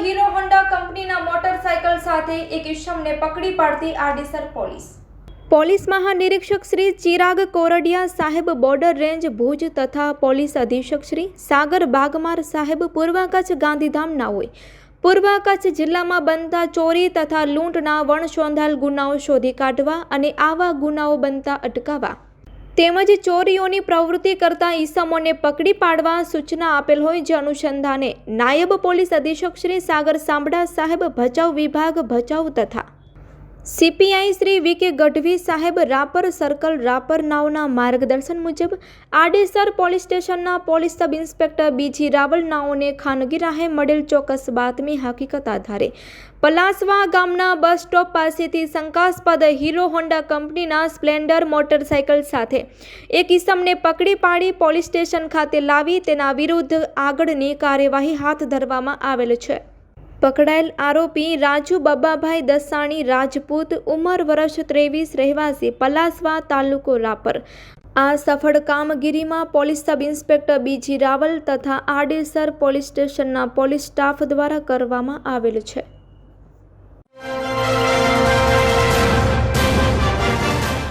Hero Honda કંપનીના motorcycle સાથે એક ઈસમને પકડી પાડતી આડીસર પોલીસ. પોલીસ મહાનિરીક્ષક શ્રી ચિરાગ કોરડિયા સાહેબ બોર્ડર રેન્જ ભુજ તથા પોલીસ અધિક્ષક શ્રી સાગર બાગમાર સાહેબ પૂર્વ કચ્છ ગાંધીધામના હોય. પૂર્વ કચ્છ જિલ્લામાં બનતા ચોરી તથા લૂંટના વણશોંધાયેલ ગુનાઓ શોધી કાઢવા અને આવા ગુનાઓ બનતા અટકાવવા તેમજ ચોરીઓની પ્રવૃત્તિ કરતા ઈસમોને પકડી પાડવા સૂચના આપેલ હોય જે અનુસંધાને નાયબ પોલીસ અધિક્ષક શ્રી સાગર સાંભળા સાહેબ ભચાઉ વિભાગ ભચાઉ તથા સીપીઆઈ શ્રી વી કે ગઢવી સાહેબ રાપર સર્કલ રાપર નાવના માર્ગદર્શન મુજબ આડેસર પોલીસ સ્ટેશનના police sub inspector BG Rawal નાઓને ખાનગી રાહે મળેલ ચોક્કસ બાતમી હકીકત આધારે પલાસવા ગામના બસ સ્ટોપ પાસેથી શંકાસ્પદ હીરો હોન્ડા કંપનીના સ્પ્લેન્ડર મોટરસાયકલ સાથે એક ઇસમને પકડી પાડી પોલીસ સ્ટેશન ખાતે લાવી તેના વિરુદ્ધ આગળની કાર્યવાહી હાથ ધરવામાં આવેલ છે. પકડાયેલ આરોપી રાજુ બબ્બાભાઈ દસાણી રાજપૂત, ઉંમર વર્ષ ત્રેવીસ, રહેવાસી પલાસવા તાલુકો રાપર. આ સફળ કામગીરીમાં પોલીસ સબ ઇન્સ્પેક્ટર બીજી રાવલ તથા આડેસર પોલીસ સ્ટેશનના પોલીસ સ્ટાફ દ્વારા કરવામાં આવેલ છે.